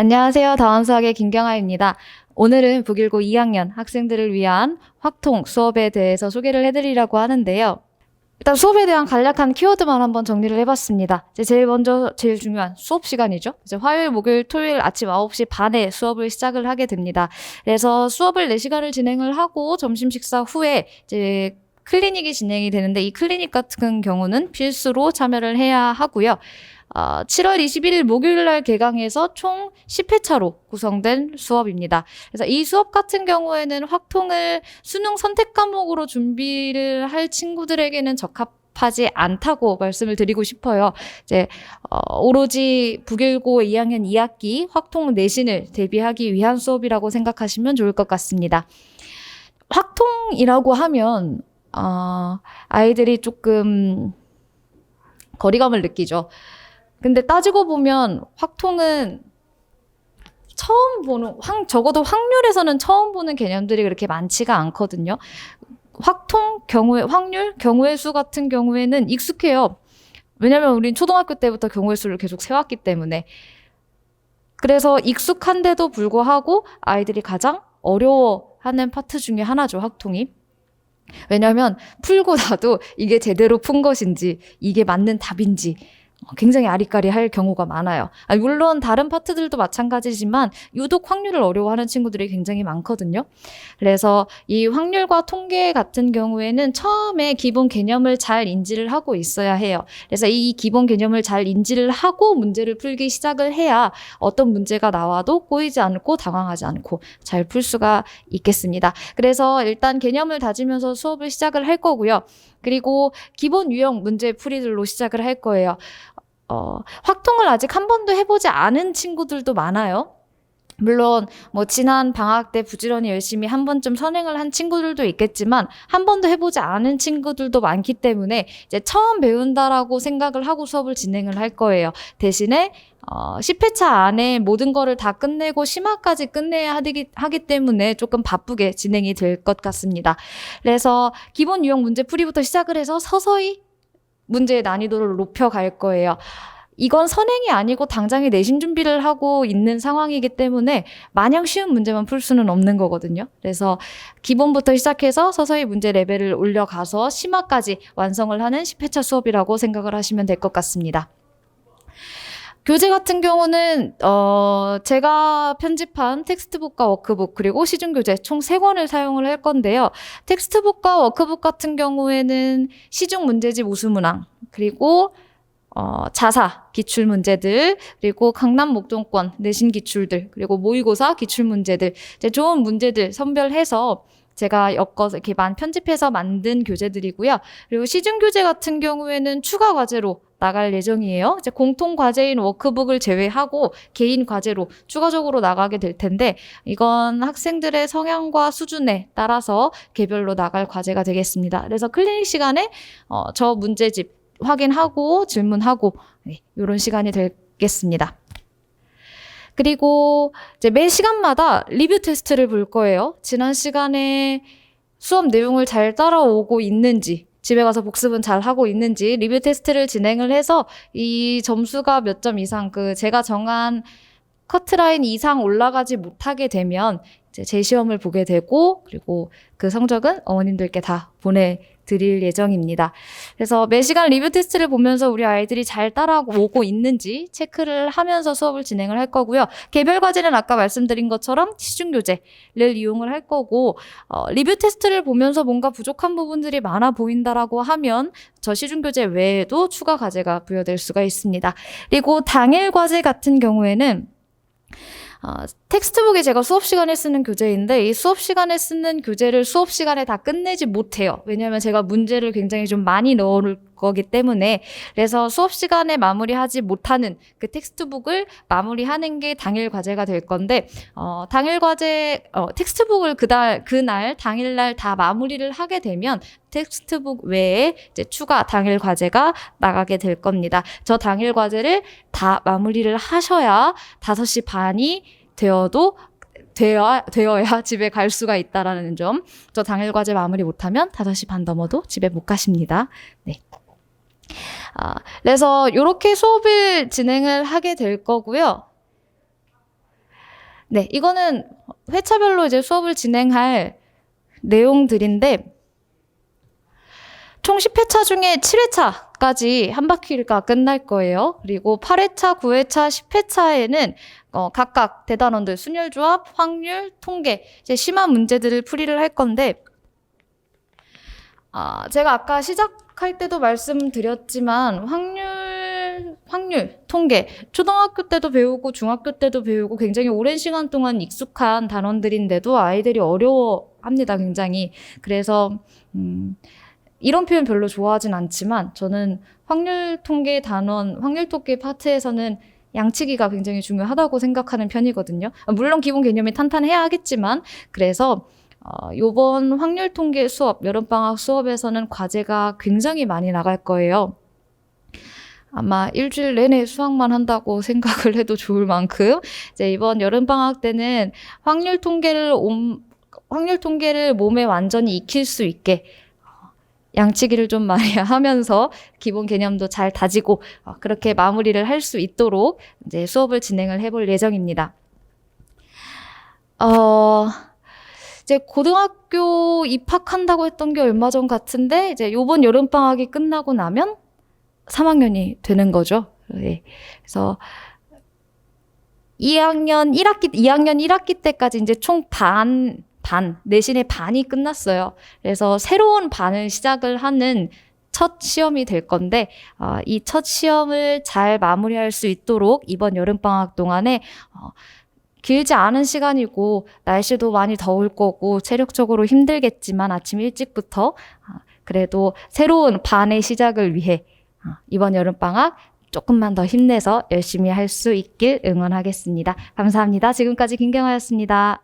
안녕하세요. 다원수학의 김경아입니다. 오늘은 북일고 2학년 학생들을 위한 확통 수업에 대해서 소개를 해드리려고 하는데요. 일단 수업에 대한 간략한 키워드만 한번 정리를 해봤습니다. 이제 제일 먼저 제일 중요한 수업 시간이죠. 이제 화요일, 목요일, 토요일 아침 9시 반에 수업을 시작을 하게 됩니다. 그래서 수업을 4시간을 진행을 하고 점심 식사 후에 이제 클리닉이 진행이 되는데 이 클리닉 같은 경우는 필수로 참여를 해야 하고요. 어, 7월 21일 목요일 날 개강해서 총 10회차로 구성된 수업입니다. 그래서 이 수업 같은 경우에는 확통을 수능 선택 과목으로 준비를 할 친구들에게는 적합 하지 않다고 말씀을 드리고 싶어요. 이제 어, 오로지 북일고 2학년 2학기 확통 내신을 대비하기 위한 수업이라고 생각하시면 좋을 것 같습니다. 확통이라고 하면 어, 아이들이 조금 거리감을 느끼죠. 근데 따지고 보면 확통은 처음 보는 확 적어도 확률에서는 처음 보는 개념들이 그렇게 많지가 않거든요. 확통 경우의 확률 경우의 수 같은 경우에는 익숙해요. 왜냐면 우린 초등학교 때부터 경우의 수를 계속 세왔기 때문에 그래서 익숙한데도 불구하고 아이들이 가장 어려워하는 파트 중에 하나죠, 확통이. 왜냐면 풀고 나도 이게 제대로 푼 것인지 이게 맞는 답인지 굉장히 아리까리할 경우가 많아요. 아, 물론 다른 파트들도 마찬가지지만 유독 확률을 어려워하는 친구들이 굉장히 많거든요. 그래서 이 확률과 통계 같은 경우에는 처음에 기본 개념을 잘 인지를 하고 있어야 해요. 그래서 이 기본 개념을 잘 인지를 하고 문제를 풀기 시작을 해야 어떤 문제가 나와도 꼬이지 않고 당황하지 않고 잘 풀 수가 있겠습니다. 그래서 일단 개념을 다지면서 수업을 시작을 할 거고요. 그리고 기본 유형 문제 풀이들로 시작을 할 거예요. 어, 확통을 아직 한 번도 해보지 않은 친구들도 많아요. 물론 뭐 지난 방학 때 부지런히 열심히 한 번쯤 선행을 한 친구들도 있겠지만 한 번도 해보지 않은 친구들도 많기 때문에 이제 처음 배운다라고 생각을 하고 수업을 진행을 할 거예요. 대신에 어, 10회차 안에 모든 거를 다 끝내고 심화까지 끝내야 하기, 하기 때문에 조금 바쁘게 진행이 될 것 같습니다. 그래서 기본 유형 문제 풀이부터 시작을 해서 서서히 문제의 난이도를 높여갈 거예요. 이건 선행이 아니고 당장에 내신 준비를 하고 있는 상황이기 때문에 마냥 쉬운 문제만 풀 수는 없는 거거든요. 그래서 기본부터 시작해서 서서히 문제 레벨을 올려가서 심화까지 완성을 하는 10회차 수업이라고 생각을 하시면 될 것 같습니다. 교재 같은 경우는 어 제가 편집한 텍스트북과 워크북 그리고 시중 교재 총 세 권을 사용을 할 건데요. 텍스트북과 워크북 같은 경우에는 시중 문제집 우수문항 그리고 어, 자사 기출 문제들 그리고 강남 목동권 내신 기출들 그리고 모의고사 기출 문제들 이제 좋은 문제들 선별해서 제가 엮어서 이렇게 만 편집해서 만든 교재들이고요. 그리고 시중 교재 같은 경우에는 추가 과제로 나갈 예정이에요. 이제 공통 과제인 워크북을 제외하고 개인 과제로 추가적으로 나가게 될 텐데 이건 학생들의 성향과 수준에 따라서 개별로 나갈 과제가 되겠습니다. 그래서 클리닉 시간에 어, 저 문제집 확인하고 질문하고 네, 이런 시간이 되겠습니다. 그리고 이제 매 시간마다 리뷰 테스트를 볼 거예요. 지난 시간에 수업 내용을 잘 따라오고 있는지, 집에 가서 복습은 잘 하고 있는지 리뷰 테스트를 진행을 해서 이 점수가 몇 점 이상 그 제가 정한 커트라인 이상 올라가지 못하게 되면 이제 재시험을 보게 되고 그리고 그 성적은 어머님들께 다 보내 드릴 예정입니다. 그래서 매 시간 리뷰 테스트를 보면서 우리 아이들이 잘 따라오고 있는지 체크를 하면서 수업을 진행을 할 거고요. 개별 과제는 아까 말씀드린 것처럼 시중 교재를 이용을 할 거고 어, 리뷰 테스트를 보면서 뭔가 부족한 부분들이 많아 보인다라고 하면 저 시중 교재 외에도 추가 과제가 부여될 수가 있습니다. 그리고 당일 과제 같은 경우에는 어, 텍스트북이 제가 수업 시간에 쓰는 교재인데 이 수업 시간에 쓰는 교재를 수업 시간에 다 끝내지 못해요. 왜냐하면 제가 문제를 굉장히 좀 많이 넣을 거기 때문에 그래서 수업 시간에 마무리하지 못하는 그 텍스트북을 마무리하는 게 당일 과제가 될 건데 어, 당일 과제 어, 텍스트북을 그달 그날 당일날 다 마무리를 하게 되면 텍스트북 외에 이제 추가 당일 과제가 나가게 될 겁니다. 저 당일 과제를 다 마무리를 하셔야 5시 반이 되어도 되어, 되어야 집에 갈 수가 있다라는 점. 저 당일 과제 마무리 못하면 5시 반 넘어도 집에 못 가십니다. 네. 아, 그래서 이렇게 수업을 진행을 하게 될 거고요. 네, 이거는 회차별로 이제 수업을 진행할 내용들인데 총 10회차 중에 7회차까지 한 바퀴가 끝날 거예요. 그리고 8회차, 9회차, 10회차에는 어, 각각 대단원들 순열조합, 확률, 통계 이제 심한 문제들을 풀이를 할 건데 아, 제가 아까 시작할 때도 말씀드렸지만 확률, 확률, 통계 초등학교 때도 배우고 중학교 때도 배우고 굉장히 오랜 시간 동안 익숙한 단원들인데도 아이들이 어려워합니다. 굉장히 그래서 음, 이런 표현 별로 좋아하진 않지만 저는 확률 통계 단원, 확률 통계 파트에서는 양치기가 굉장히 중요하다고 생각하는 편이거든요. 아, 물론 기본 개념이 탄탄해야 하겠지만 그래서 어, 요번 확률 통계 수업, 여름방학 수업에서는 과제가 굉장히 많이 나갈 거예요. 아마 일주일 내내 수학만 한다고 생각을 해도 좋을 만큼 이제 이번 여름 방학 때는 확률 통계를 옴, 확률 통계를 몸에 완전히 익힐 수 있게 어, 양치기를 좀 많이 하면서 기본 개념도 잘 다지고 어, 그렇게 마무리를 할 수 있도록 이제 수업을 진행을 해볼 예정입니다. 어, 이제 고등학교 입학한다고 했던 게 얼마 전 같은데 이제 요번 여름 방학이 끝나고 나면 3학년이 되는 거죠. 예. 그래서 2학년 1학기 2학년 1학기 때까지 이제 총 반 반, 내신의 반이 끝났어요. 그래서 새로운 반을 시작을 하는 첫 시험이 될 건데, 어, 이 첫 시험을 잘 마무리할 수 있도록 이번 여름방학 동안에 어, 길지 않은 시간이고, 날씨도 많이 더울 거고, 체력적으로 힘들겠지만 아침 일찍부터, 어, 그래도 새로운 반의 시작을 위해 어, 이번 여름방학 조금만 더 힘내서 열심히 할 수 있길 응원하겠습니다. 감사합니다. 지금까지 김경아였습니다.